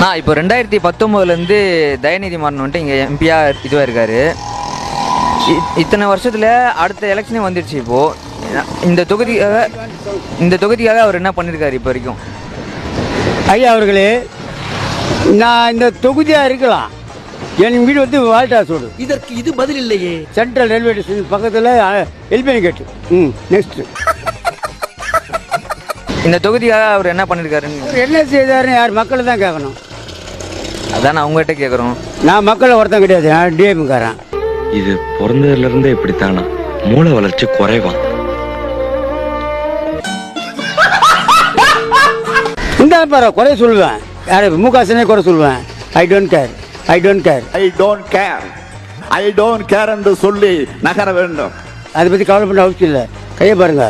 நான் இப்போ ரெண்டாயிரத்தி பத்தொம்போதுலேருந்து தயநிதி மாறன் வந்துட்டு இங்கே எம்பியாக இதுவாக இருக்கார். இத்தனை வருஷத்தில் அடுத்த எலெக்ஷனே வந்துடுச்சு இப்போது இந்த தொகுதிக்காக இந்த தொகுதிக்காக அவர் என்ன பண்ணியிருக்காரு இப்போ வரைக்கும்? ஐயா அவர்களே நான் இந்த தொகுதியாக இருக்கலாம். என் வீடு வந்து வால்டா சோடு இதற்கு இது பதில் இல்லையே. சென்ட்ரல் ரயில்வே ஸ்டேஷன் பக்கத்தில் எல்பினி கேட்டு. ம் நெக்ஸ்ட்டு இந்த தொகுதிக்காக அவர் என்ன பண்ணியிருக்காருன்னு என்ன செய்தாருன்னு யார் மக்களை தான் கேட்கணும். அதான் நான் உங்கள்கிட்ட கேட்குறோம் நான் மக்களை ஒருத்தன் கிடையாது நான் டிஎம்காரன் இது பிறந்ததுல இருந்தே இப்படித்தானா? மூளை வளர்ச்சி குறைவான் இந்த பாரு குறை சொல்லுவேன். யார் முகாசனே குறை சொல்லுவேன். I don't care I don't care I don't care I don't care என்று சொல்லி நகர வேண்டும். அதை பற்றி கவலைப்பட அவசியம் இல்லை. கையை பாருங்க.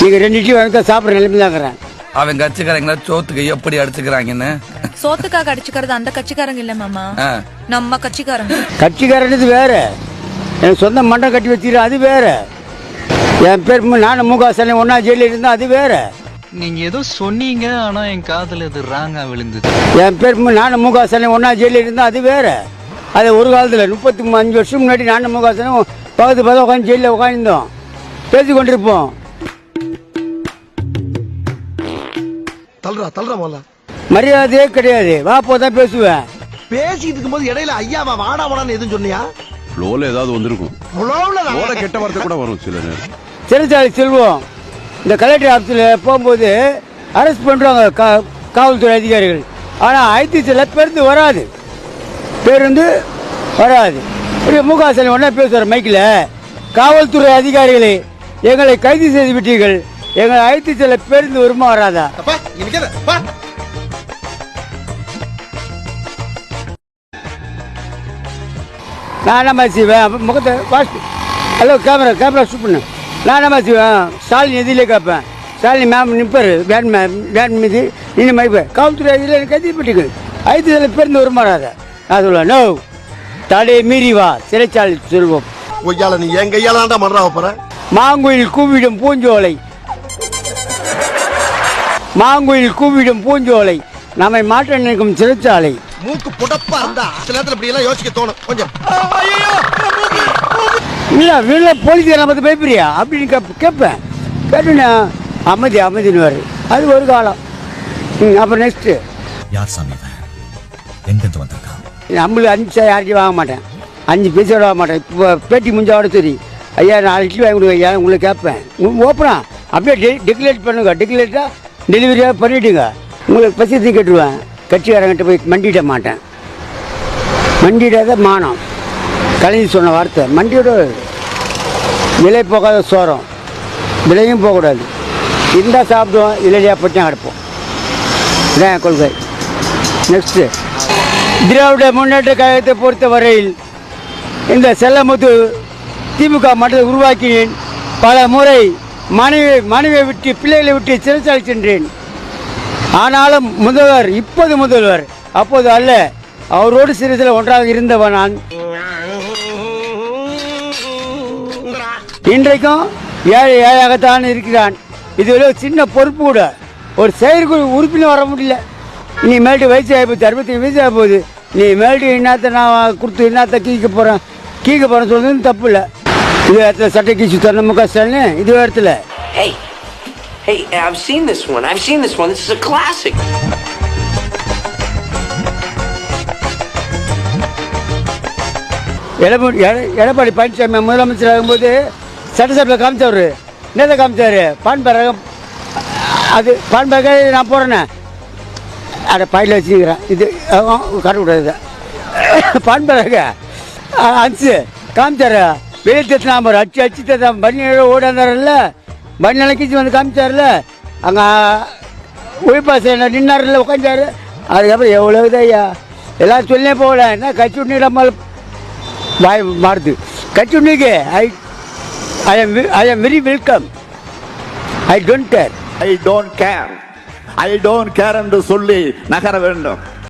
நீங்கள் ரெண்டு இட்லி வாங்க சாப்பிட்ற நிலைமை தாங்கிறேன் அவன் கட்சிக்காரங்கள சோத்துக்கு எப்படி அடிச்சுக்கிறாங்கன்னு? சோத்துக்காக அடிச்சுக்கிறது அந்த கட்சிக்காரங்க இல்ல மாமா. நம்ம கட்சிக்காரங்க. கட்சிக்காரனது வேற. எனக்கு சொந்த மண்டம் கட்டி வச்சுக்கிறேன் அது வேற. என் பேர் நானும் முகாசனே ஒன்றா ஜெயிலில் இருந்தால் அது வேற. நீங்க ஏதோ சொன்னீங்க ஆனா என் காதுல இது ராங்கா விழுந்தது. என் பேர் நானும் முகாசனே ஒன்றா ஜெயிலில் இருந்தால் அது வேற. அது ஒரு காலத்தில் முப்பத்தி அஞ்சு வருஷம் முன்னாடி நானும் முகாசனும் பக்கத்து பக்கம் உட்காந்து ஜெயிலில் உட்காந்துருந்தோம் பேசி கொண்டிருப்போம். தள்ளுறா தள்ளுறா முதல்ல. மரியாதையே கிடையாது. வா போ தான் பேசுவேன். பேசிட்டு இருக்கும்போது இடையில ஐயாவா வாடா வாடான்னு எதுவும் சொன்னியா? ஃப்ளோல ஏதாவது வந்திருக்கும். ஃப்ளோல கெட்ட வார்த்தை கூட வரும் சில நேரம். சிறைச்சாலை செல்வோம். இந்த கலெக்டர் ஆஃபீஸில் போகும்போது அரெஸ்ட் பண்ணுறாங்க கா காவல்துறை அதிகாரிகள். ஆனால் ஐடிசியில் பேருந்து வராது. பேருந்து வராது. இப்படி முகாசன் ஒன்றா பேசுவார் மைக்கில் காவல்துறை அதிகாரிகளே எங்களை கைது செய்து விட்டீர்கள். எங்கள் ஐடிசியில் பேருந்து வருமா வராதா? நான் என்னம்மா செய்வேன் முகத்தை wash hello camera camera shoot பண்ணு. நான் என்னம்மா செய்வேன் ஸ்டாலின் எதிலே கேட்பேன் ஸ்டாலின் மேம் நிற்பார் வேன் மேம் வேன் மீது நின்று மைப்பேன் காவல்துறை இதில் எனக்கு எதிர்பட்டுக்கு ஐந்து இதில் பேருந்து வருமாறாத. நான் சொல்லுவேன் நோ தடையை மீறி வா. சிறைச்சாலை செல்வோம். ஒய்யால நீ என் கையால தான்டா மறா போற? மாங்குயில் கூவிடும் பூஞ்சோலை. மாங்குயில் கூவிடும் பூஞ்சோலை. நம்மை மாற்ற நினைக்கும் சிறைச்சாலை. மூக்கு புடப்பா இருந்தா சில நேரத்துல இப்படி எல்லாம் யோசிக்க தோணும். கொஞ்சம். இல்லை வெளில போலீஸ் பார்த்து பயப்படுறியா? அப்படின்னு கேப் கேட்பேன் கேட்டுனா அமைதி அமைதின்னு அது ஒரு காலம். ம் அப்புறம் நெக்ஸ்ட்டு யார் சாமி எங்கிருந்து வந்திருக்கான் நம்மளுக்கு அஞ்சு யார்கிட்டயும் வாங்க மாட்டேன். அஞ்சு பைசா வாங்க மாட்டேன். இப்போ பேட்டி முடிஞ்சாவோட சரி. ஐயா நாலு இட்லி வாங்கி கொடுங்க ஐயா உங்களுக்கு கேட்பேன் ஓப்பனா? அப்படியே டெ டெக்லேட் பண்ணுங்க. டெக்லேட்டாக டெலிவரியாக பண்ணிவிடுங்க உங்களுக்கு பசி கேட்டுருவேன். கட்சிக்காரங்கிட்ட போய் மண்டிட மாட்டேன். மண்டிடாத மானம். கலைஞர் சொன்ன வார்த்தை. மண்டியோட விலை போகாத சோரம். விலையும் போகக்கூடாது. இருந்தால் சாப்பிடுவோம் இல்லையா பற்றியும் கிடப்போம் இதான் என் கொள்கை. நெக்ஸ்ட்டு திராவிட முன்னேற்ற கழகத்தை பொறுத்த வரையில் இந்த செல்லமுத்து திமுக மட்டத்தை உருவாக்கினேன். பல முறை மனைவி மனைவியை விட்டு பிள்ளைகளை விட்டு சிறைச்சாலை சென்றேன். ஆனாலும் முதல்வர் இப்போது முதல்வர் அப்போது அல்ல. அவரோடு சிறிதில் ஒன்றாக இருந்தவன் நான். இன்றைக்கும் ஏழை ஏழையாகத்தான் இருக்கிறான். இது ஒரு சின்ன பொறுப்பு கூட. ஒரு செயற்குழு உறுப்பினர் வர முடியல. நீ மேல்ட்டு வயசு ஆகிப்போச்சு அறுபத்தி வயசு ஆக போகுது நீ மேல்ட்டு என்னத்தை நான் கொடுத்து என்னத்தை கீக்க போகிறேன் கீக்க போகிறேன்னு சொல்கிறது தப்பு இல்லை. இது இடத்துல சட்டை கீச்சு தரணும் முக ஸ்டாலின். இது இடத்துல. ஏய் hey, I've seen this one. I've seen this one. This is a classic. Edappadi Edappadi Palaniswami முதலமைச்சர் ஆகும்போது சட்டசபையில் காமிச்சவர். என்னதை காமிச்சார்? பான்பரகம் அது பான்பரக நான் போகிறேனே அட பயில வச்சுக்கிறேன். இது கட்டக்கூடாது பான்பரக அஞ்சு. காமிச்சார். வெளியே தத்து அடிச்சு அடிச்சு தத்தா பண்ணி ஓடாந்தாரில்ல பண்ணி நிலைக்கிச்சு வந்து காமிச்சார்ல. அங்கே உயிர்பாச நின்னாரில் உட்காந்தாரு அதுக்கப்புறம் எவ்வளோ ஐயா? எல்லாம் சொல்லே போகல என்ன கட்சி விட்டு நம்ம வாய் மாறுது. கட்சி I I am I am very welcome I don't care I don't care I don't care என்று சொல்லி நகர வேண்டும்.